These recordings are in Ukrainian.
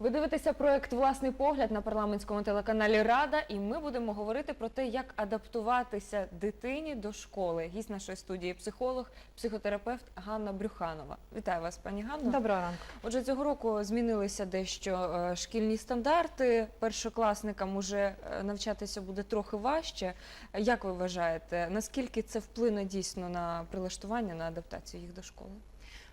Ви дивитеся проект Власний погляд на парламентському телеканалі Рада, і ми будемо говорити про те, як адаптуватися дитині до школи. Гість нашої студії психолог, психотерапевт Ганна Брюханова. Вітаю вас, пані Ганно. Доброго ранку. Отже, цього року змінилися дещо е, шкільні стандарти. Першокласникам уже е, навчатися буде трохи важче. Як ви вважаєте, наскільки це вплине дійсно на прилаштування, на адаптацію їх до школи?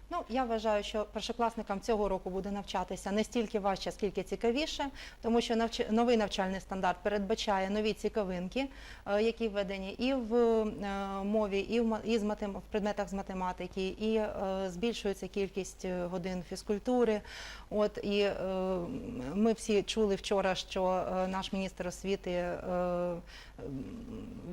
Ну я вважаю, що першокласникам цього року буде навчатися не стільки важче, скільки цікавіше, тому що навч... новий навчальний стандарт передбачає нові цікавинки, е, які введені і в е, мові, і в і з матем... в предметах з математики, і е, збільшується кількість годин фізкультури. От і ми всі чули вчора, що наш міністр освіти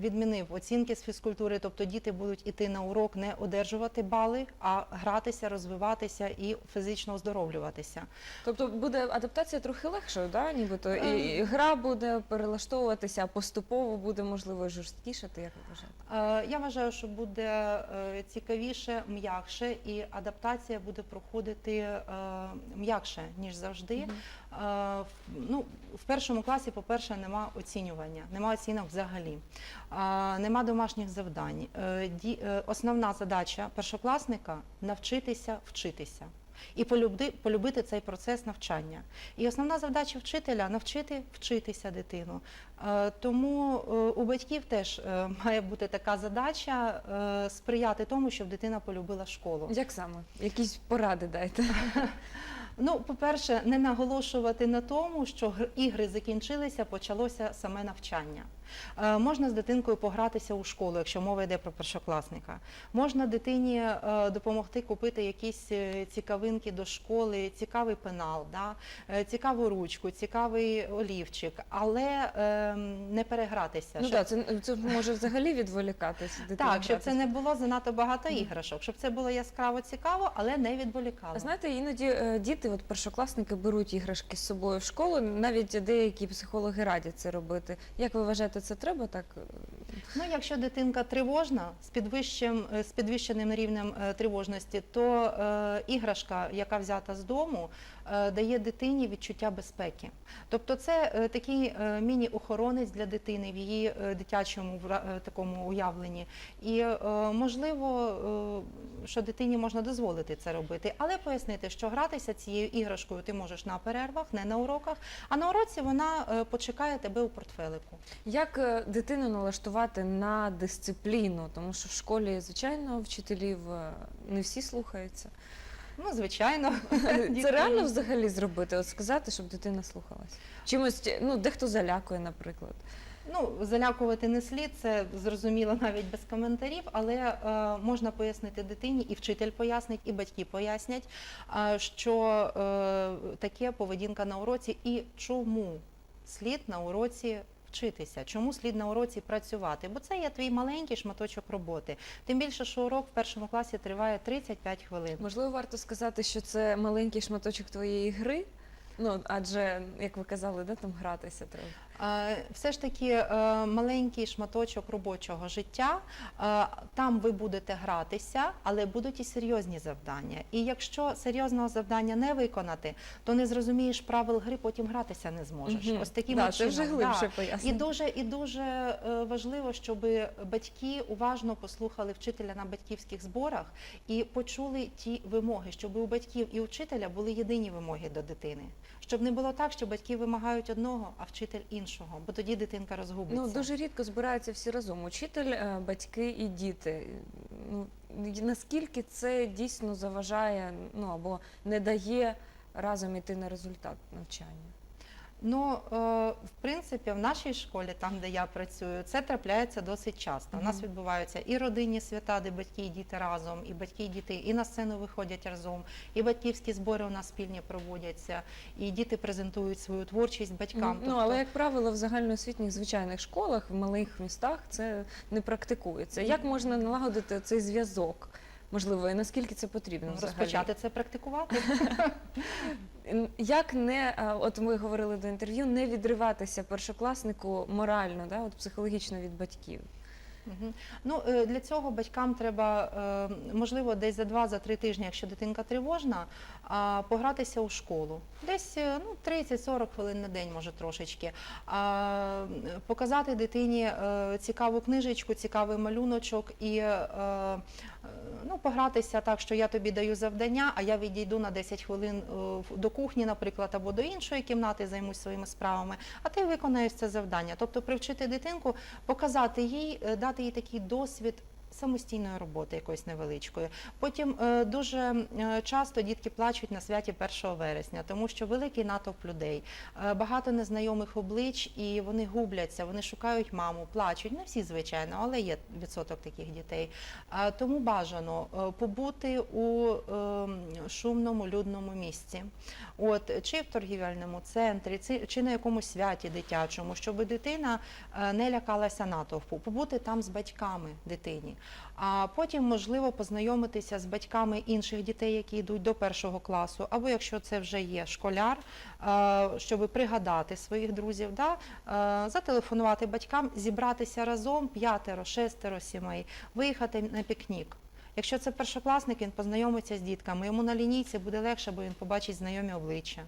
відмінив оцінки з фізкультури, тобто діти будуть іти на урок не одержувати бали, а гратися, розвиватися і фізично оздоровлюватися. Тобто буде адаптація трохи легшою, да? нібито і, Ем. і гра буде перелаштовуватися, а поступово буде можливо жорсткішати, як ви вважаєте? Е, Я вважаю, що буде е, цікавіше, м'якше, і адаптація буде проходити е, м'якше ніж завжди. В- Ну, в першому класі, по-перше, нема оцінювання, нема оцінок взагалі, нема домашніх завдань. Основна задача першокласника навчитися вчитися. І полюбити, цей процес навчання. І основна завдача вчителя навчити вчитися дитину. Е, Тому е, у батьків теж е, має бути така задача сприяти тому, щоб дитина полюбила школу. Як саме? Якісь поради дайте. Ну, по-перше, не наголошувати на тому, що гр- ігри закінчилися, почалося саме навчання. Е, можна з дитинкою погратися у школу, якщо мова йде про першокласника. Можна дитині е, допомогти купити якісь е, цікавинки до школи, цікавий пенал, да? цікаву ручку, цікавий олівчик, але е, не перегратися. Ну щоб- це, це може взагалі відволікатись. дитина так, щоб це не було занадто багато іграшок, щоб це було яскраво цікаво, але не відволікало. Знаєте, іноді діти, от першокласники, беруть іграшки з собою в школу. Навіть деякі психологи радять це робити. Як ви вважаєте, це треба так? Ну, якщо дитинка тривожна з підвищеним, з підвищеним рівнем е, тривожності, то е, іграшка, яка взята з дому, е, дає дитині відчуття безпеки. Тобто, це е, такий е, міні-охоронець для дитини в її е, дитячому е, такому уявленні. І е, можливо, е, що дитині можна дозволити це робити, але пояснити, що гратися цією іграшкою ти можеш на перервах, не на уроках, а на уроці вона е, почекає тебе у портфелику. Як е, дитину налаштувати на дисципліну? Тому що в школі, звичайно, вчителів е, не всі слухаються. Ну, звичайно. Це реально взагалі зробити? От сказати, щоб дитина слухалась? Чимось, ну, дехто залякує, наприклад. Ну, залякувати не слід, це зрозуміло навіть без коментарів, але е, можна пояснити дитині, і вчитель пояснить, і батьки пояснять, е, що е, таке поведінка на уроці і чому слід на уроці вчитися, чому слід на уроці працювати, бо це є твій маленький шматочок роботи. Тим більше, що урок в першому класі триває 35 хвилин. Можливо, варто сказати, що це маленький шматочок твоєї гри. Ну, адже, як ви казали, де там гратися треба. Е, Все ж таки е, маленький шматочок робочого життя. Е, Там ви будете гратися, але будуть і серйозні завдання. І якщо серйозного завдання не виконати, то не зрозумієш правил гри, потім гратися не зможеш. Мгм. Ось таким да, чином. це вже глибше Да. І дуже і дуже важливо, щоб батьки уважно послухали вчителя на батьківських зборах і почули ті вимоги, щоб у батьків і у вчителя були єдині вимоги до дитини. Щоб не було так, що батьки вимагають одного, а вчитель іншого, бо тоді дитинка розгубиться. Ну, дуже рідко збираються всі разом. Учитель, е, батьки і діти. Ну, наскільки це дійсно заважає, ну або не дає разом іти на результат навчання? Ну, е, в принципі, в нашій школі, там де я працюю, це трапляється досить часто. У нас відбуваються і родинні свята, де батьки і діти разом, і батьки і діти і на сцену виходять разом, і батьківські збори у нас спільні проводяться, і діти презентують свою творчість батькам. Ну, але як правило, в загальноосвітніх звичайних школах, в малих містах це не практикується. Як можна налагодити цей зв'язок? Можливо, і наскільки це потрібно ну, взагалі? розпочати це практикувати. Як не, от ми говорили до інтерв'ю, не відриватися першокласнику морально, да, от психологічно від батьків? Ну е, для цього батькам треба е, можливо десь за два-три тижні, якщо дитинка тривожна, погратися у школу. Десь е, ну 30-40 хвилин на день, може трошечки. Показати дитині е, цікаву книжечку, цікавий малюночок і е, е, ну, погратися так, що я тобі даю завдання, а я відійду на 10 хвилин е, до кухні, наприклад, або до іншої кімнати, займусь своїми справами, а ти виконаєш це завдання. Тобто привчити дитинку, показати їй, е, дати їй такий досвід. Самостійної роботи якоїсь невеличкої. Потім е, дуже е, часто дітки плачуть на святі 1 вересня, тому що великий натовп людей, е, багато незнайомих облич, і вони губляться, вони шукають маму, плачуть. Не всі, звичайно, але є відсоток таких дітей. Тому бажано побути у е, шумному людному місці, от чи в торгівельному центрі, чи- на якомусь святі дитячому, щоб дитина не лякалася натовпу, побути там з батьками дитині. А потім можливо познайомитися з батьками інших дітей, які йдуть до першого класу, або якщо це вже є школяр, щоб пригадати своїх друзів, да, е, зателефонувати батькам, зібратися разом п'ятеро, шестеро сімей, виїхати на пікнік. Якщо це першокласник, він познайомиться з дітками. Йому на лінійці буде легше, бо він побачить знайомі обличчя.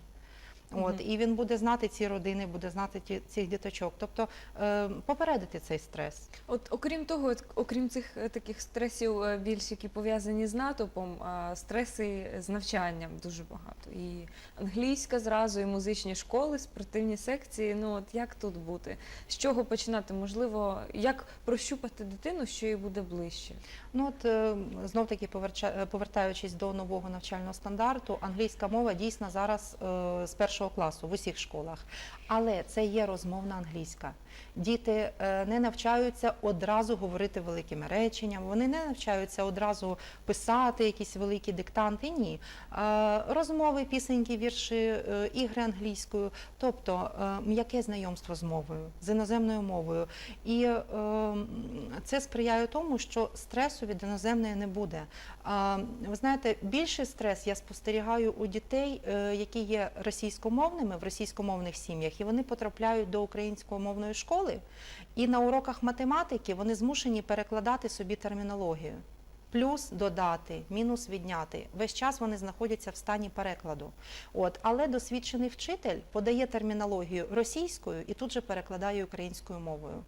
От, і він буде знати ці родини, буде знати ті, цих діточок. Тобто е, попередити цей стрес. От окрім того, от, окрім цих е, таких стресів, е, більш які пов'язані з натовпом, а, стреси з навчанням дуже багато. І англійська зразу, і музичні школи, спортивні секції. Ну от як тут бути? З чого починати? Можливо, як прощупати дитину, що їй буде ближче? Ну от е, знов таки поверча- повертаючись до нового навчального стандарту, англійська мова дійсно зараз е, з першого класу в усіх школах, але це є розмовна англійська. Діти е, не навчаються одразу говорити великими реченнями, вони не навчаються одразу писати якісь великі диктанти. Ні, Е, розмови, пісеньки, вірші, е, ігри англійською, тобто м'яке знайомство з мовою, з іноземною мовою. І це сприяє тому, що стресу від іноземної не буде. Ви знаєте, більший стрес я спостерігаю у дітей, які є російськомовними в російськомовних сім'ях, і вони потрапляють до українськомовної школи, і на уроках математики вони змушені перекладати собі термінологію. Плюс додати, мінус відняти. Весь час вони знаходяться в стані перекладу. От, але досвідчений вчитель подає термінологію російською і тут же перекладає українською мовою.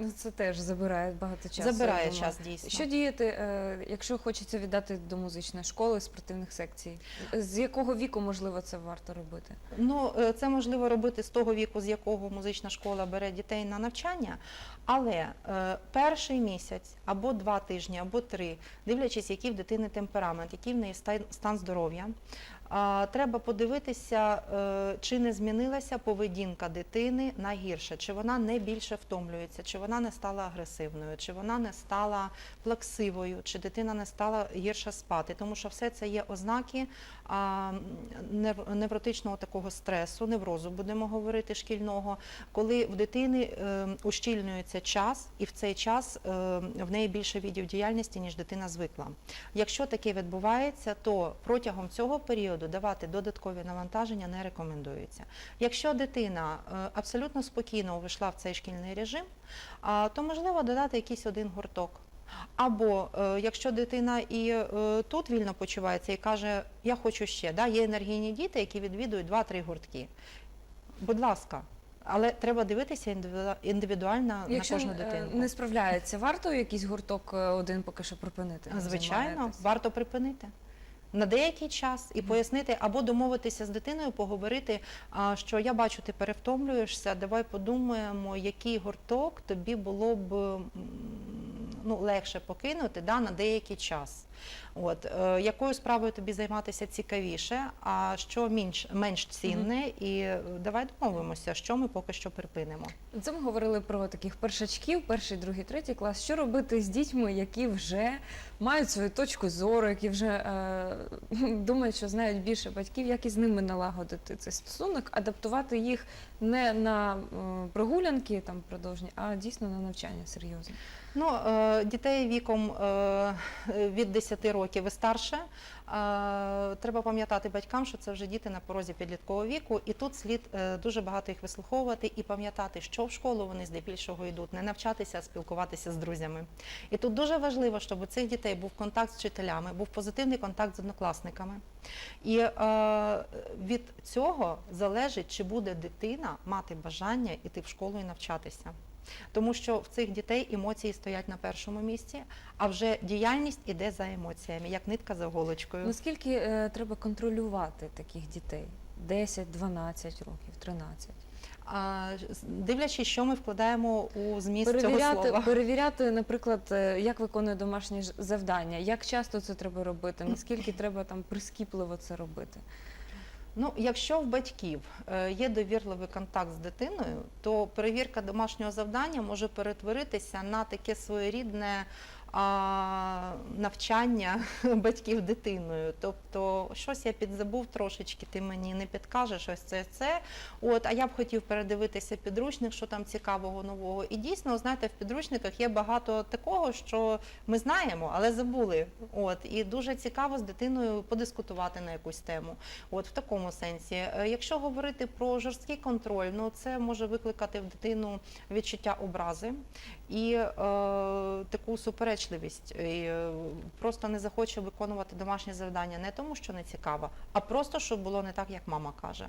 Ну це теж забирає багато часу. я Забирає думаю. час дійсно. Що діяти, е, якщо хочеться віддати до музичної школи, спортивних секцій? З якого віку можливо це варто робити? Ну, е, це можливо робити з того віку, з якого музична школа бере дітей на навчання, але е, перший місяць або два тижні, або три, дивлячись, який в дитини темперамент, який в неї стан здоров'я. Треба подивитися, е, чи не змінилася поведінка дитини на гірше, чи вона не більше втомлюється, чи вона не стала агресивною, чи вона не стала плаксивою, чи дитина не стала гірше спати. Тому що все це є ознаки невротичного такого стресу, неврозу, будемо говорити, шкільного, коли в дитини е, ущільнюється час, і в цей час е, в неї більше відів діяльності, ніж дитина звикла. Якщо таке відбувається, то протягом цього періоду давати додаткові навантаження не рекомендується. Якщо дитина е, абсолютно спокійно увійшла в цей шкільний режим, то можливо додати якийсь один гурток. Або е, якщо дитина і е, тут вільно почувається і каже, я хочу ще, да, є енергійні діти, які відвідують 2-3 гуртки. Будь ласка, але треба дивитися індивідуально Якщо на кожну дитинку. не справляється, варто якийсь гурток один поки що припинити? Звичайно, варто припинити. На деякий час і пояснити або домовитися з дитиною, поговорити, що я бачу, ти перевтомлюєшся. Давай подумаємо, який гурток тобі було б ну, легше покинути да, на деякий час. От, е, якою справою тобі займатися цікавіше, а що менш, менш цінне, і е, давай домовимося, що ми поки що припинимо. Це ми говорили про таких першачків, перший, другий, третій клас. Що робити з дітьми, які вже мають свою точку зору, які вже е, думають, що знають більше батьків, як із ними налагодити цей стосунок, адаптувати їх не на е, прогулянки там продовжні, а дійсно на навчання серйозно. Ну, е, дітей віком е, від 10 10 років і старше, треба пам'ятати батькам, що це вже діти на порозі підліткового віку, і тут слід е, дуже багато їх вислуховувати і пам'ятати, що в школу вони здебільшого йдуть, не навчатися, а спілкуватися з друзями. І тут дуже важливо, щоб у цих дітей був контакт з вчителями, був позитивний контакт з однокласниками. І е, від цього залежить, чи буде дитина мати бажання йти в школу і навчатися. Тому що в цих дітей емоції стоять на першому місці, а вже діяльність іде за емоціями, як нитка за голочкою. Наскільки е, треба контролювати таких дітей? 10, 12 років, 13. А, дивлячись, що ми вкладаємо у зміст цього Перевіряти, слова. перевіряти, наприклад, е, як виконує домашнє ж- завдання, як часто це треба робити, наскільки треба там прискіпливо це робити. Ну, якщо в батьків е, є довірливий контакт з дитиною, то перевірка домашнього завдання може перетворитися на таке своєрідне навчання батьків дитиною. Тобто, щось я підзабув трошечки, ти мені не підкажеш ось це, це. От, а я б хотів передивитися підручник, що там цікавого нового. І дійсно, знаєте, в підручниках є багато такого, що ми знаємо, але забули. От, і дуже цікаво з дитиною подискутувати на якусь тему. От в такому сенсі. Е, Якщо говорити про жорсткий контроль, ну це може викликати в дитину відчуття образи і е, таку суперечливість. І, е, просто не захоче виконувати домашнє завдання не тому, що не цікаво, а просто щоб було не так, як мама каже.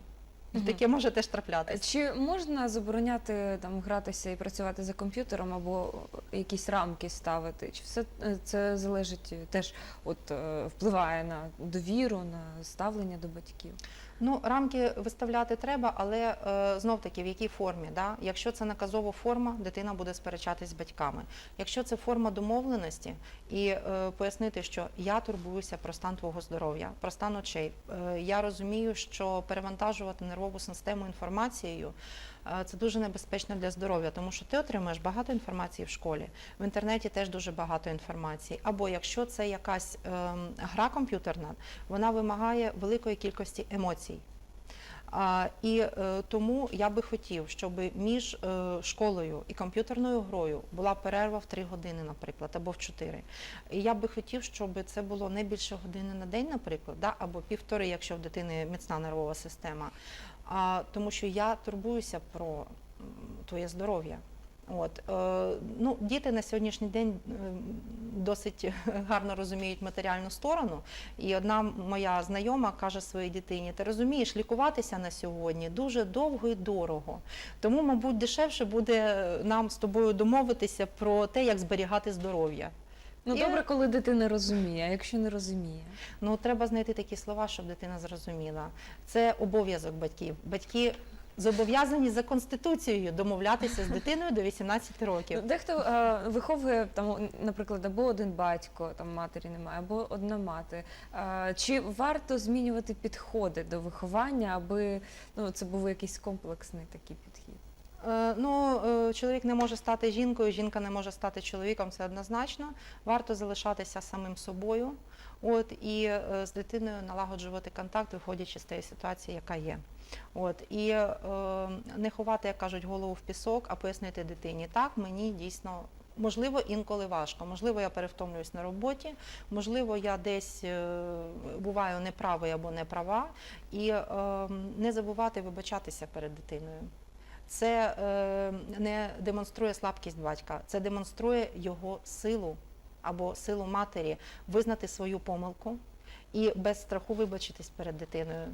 Мгм. Таке може теж траплятися. Чи можна забороняти там гратися і працювати за комп'ютером або якісь рамки ставити? Чи все е, це залежить теж от е, впливає на довіру, на ставлення до батьків? Ну, рамки виставляти треба, але е, знов таки в якій формі. Да? Якщо це наказова форма, дитина буде сперечатись з батьками. Якщо це форма домовленості і е, пояснити, що я турбуюся про стан твого здоров'я, про стан очей. Е, я розумію, що перевантажувати нервову систему інформацією. Е, Це дуже небезпечно для здоров'я, тому що ти отримаєш багато інформації в школі. В інтернеті теж дуже багато інформації. Або якщо це якась ем, гра комп'ютерна, вона вимагає великої кількості емоцій. А, і е, тому я би хотів, щоб між е, школою і комп'ютерною грою була перерва в 3 години, наприклад, або в 4. І я би хотів, щоб це було не більше години на день, наприклад, да, або півтори, якщо в дитини міцна нервова система. А, тому що я турбуюся про твоє здоров'я. От, е, ну, діти на сьогоднішній день досить гарно розуміють матеріальну сторону. І одна моя знайома каже своїй дитині: ти розумієш, лікуватися на сьогодні дуже довго і дорого. Тому, мабуть, дешевше буде нам з тобою домовитися про те, як зберігати здоров'я. Ну І- добре, коли дитина розуміє, а якщо не розуміє. Ну, треба знайти такі слова, щоб дитина зрозуміла. Це обов'язок батьків. Батьки зобов'язані за конституцією домовлятися з дитиною до 18 років. Ну, Дехто е, виховує там, наприклад, або один батько, там матері немає, або одна мати. Е, чи варто змінювати підходи до виховання, аби ну це був якийсь комплексний такий підхід? Е, Ну, е, чоловік не може стати жінкою, жінка не може стати чоловіком, це однозначно. Варто залишатися самим собою, от і е, з дитиною налагоджувати контакт, виходячи з тієї ситуації, яка є. От і е, не ховати, як кажуть, голову в пісок, а пояснити дитині, так мені дійсно. Можливо, інколи важко. Можливо, я перевтомлююсь на роботі, можливо, я десь буваю неправий або не права, і е, не забувати вибачатися перед дитиною. Це е, не демонструє слабкість батька, це демонструє його силу або силу матері визнати свою помилку і без страху вибачитись перед дитиною.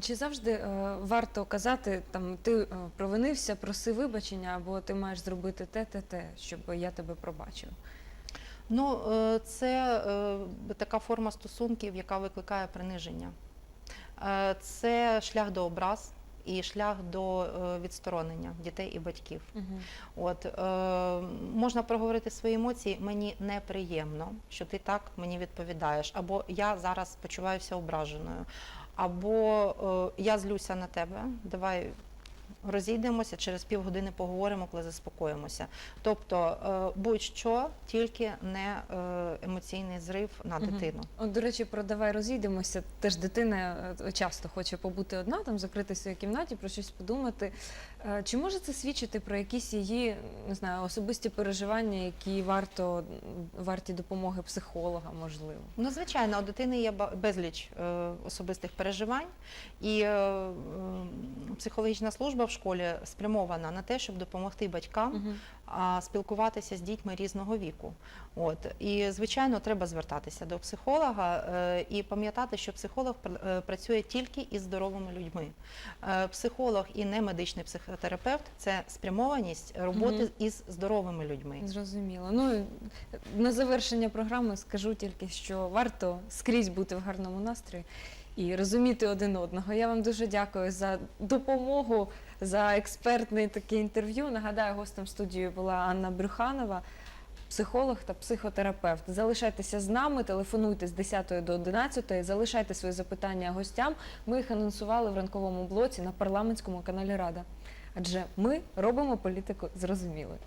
Чи завжди е, варто казати, там ти е, провинився, проси вибачення, або ти маєш зробити те, те, те, щоб я тебе пробачив? Ну, е, це е, така форма стосунків, яка викликає приниження. Е, Це шлях до образ і шлях до е, відсторонення дітей і батьків. Угу. От е, можна проговорити свої емоції. Мені неприємно, що ти так мені відповідаєш, або я зараз почуваюся ображеною, або е, я злюся на тебе. Давай розійдемося, через півгодини поговоримо, коли заспокоїмося. Тобто е, будь-що, тільки не е, емоційний зрив на дитину. От, до речі, про давай розійдемося. Теж дитина е, часто хоче побути одна, там закрити в кімнаті, про щось подумати. Е, Чи може це свідчити про якісь її не знаю, особисті переживання, які варто варті допомоги психолога, можливо? Ну, звичайно, у дитини є безліч е, особистих переживань, і е, е, психологічна служба в школі спрямована на те, щоб допомогти батькам Мгм. А, спілкуватися з дітьми різного віку. От і звичайно, треба звертатися до психолога е, і пам'ятати, що психолог е, працює тільки із здоровими людьми. Е, Психолог і не медичний психотерапевт це спрямованість роботи Мгм. із здоровими людьми. Зрозуміло. Ну на завершення програми скажу тільки, що варто скрізь бути в гарному настрої і розуміти один одного. Я вам дуже дякую за допомогу, за експертне таке інтерв'ю. Нагадаю, гостем студії була Анна Брюханова. Психолог та психотерапевт. Залишайтеся з нами, телефонуйте з 10 до 11, залишайте свої запитання гостям. Ми їх анонсували в ранковому блоці на парламентському каналі Рада. Адже ми робимо політику зрозумілою.